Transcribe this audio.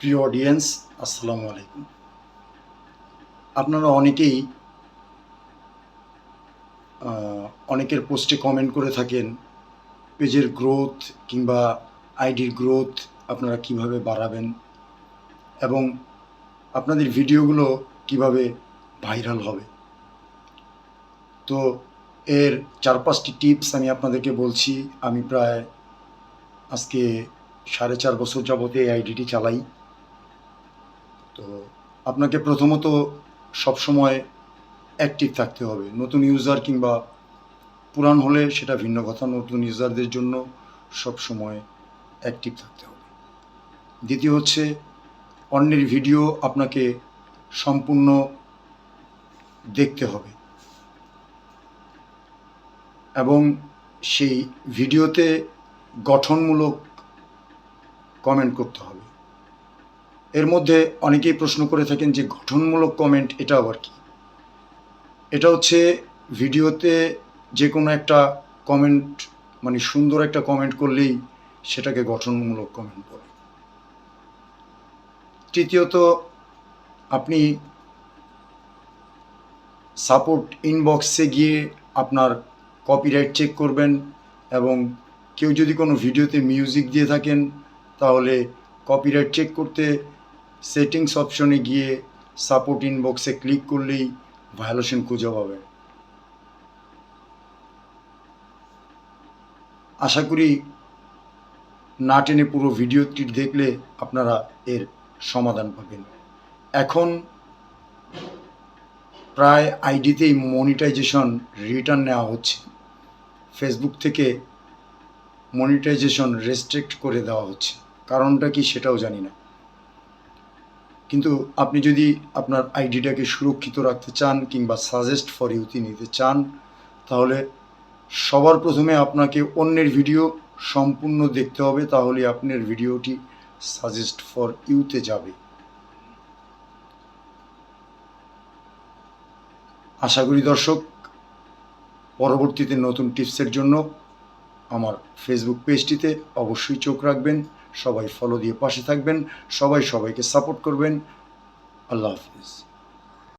প্রিয় অডিয়েন্স আসসালামু আলাইকুম। আপনারা অনেকেই অনেকের পোস্টে কমেন্ট করে থাকেন, পেজের গ্রোথ কিংবা আইডির গ্রোথ আপনারা কীভাবে বাড়াবেন এবং আপনাদের ভিডিওগুলো কীভাবে ভাইরাল হবে। তো এর চার পাঁচটি টিপস আমি আপনাদেরকে বলছি। আমি প্রায় আজকে সাড়ে চার বছর যাবতে এই আইডিটি চালাই। তো আপনাকে প্রথমত সবসময় অ্যাক্টিভ থাকতে হবে। নতুন ইউজার কিংবা পুরান হলে সেটা ভিন্ন কথা, নতুন ইউজারদের জন্য সবসময় অ্যাক্টিভ থাকতে হবে। দ্বিতীয় হচ্ছে, অন্যের ভিডিও আপনাকে সম্পূর্ণ দেখতে হবে। এবং সেই ভিডিওতে গঠনমূলক কমেন্ট করতে হবে। এর মধ্যে অনেকেই প্রশ্ন করে থাকেন যে গঠনমূলক কমেন্ট এটা আবার কি? এটা হচ্ছে ভিডিওতে যে কোনো একটা কমেন্ট মানে সুন্দর একটা কমেন্ট করলেই সেটাকে গঠনমূলক কমেন্ট বলে। তৃতীয়ত, আপনি সাপোর্ট ইনবক্সে গিয়ে আপনার কপিরাইট চেক করবেন এবং কেউ যদি কোনো ভিডিওতে মিউজিক দিয়ে থাকেন, তাহলে কপিরাইট চেক করতে সেটিংস অপশনে গিয়ে সাপোর্ট ইনবক্সে ক্লিক করলেই ভায়োলেশন খুঁজে পাবে। আশা করি না টেনে পুরো ভিডিওটি দেখলে আপনারা এর সমাধান পাবেন। এখন প্রায় আইডিতেই মনিটাইজেশন রিটার্ন নেওয়া হচ্ছে। ফেসবুক থেকে মনিটাইজেশন রেস্ট্রিক্ট করে দেওয়া হচ্ছে। কারণটা কি সেটাও জানি না। কিন্তু আপনি যদি আপনার আইডিটাকে সুরক্ষিত রাখতে চান কিংবা সাজেস্ট ফর ইউতে নিতে চান, তাহলে সবার প্রথমে আপনাকে অন্যের ভিডিও সম্পূর্ণ দেখতে হবে, তাহলে আপনার ভিডিওটি সাজেস্ট ফর ইউতে যাবে। আশা করি দর্শক, পরবর্তীতে নতুন টিপসের জন্য আমার ফেসবুক পেজটিতে অবশ্যই চোখ রাখবেন। সবাই ফলো দিয়ে পাশে থাকবেন সবাই সবাইকে সাপোর্ট করবেন। আল্লাহ হাফিজ।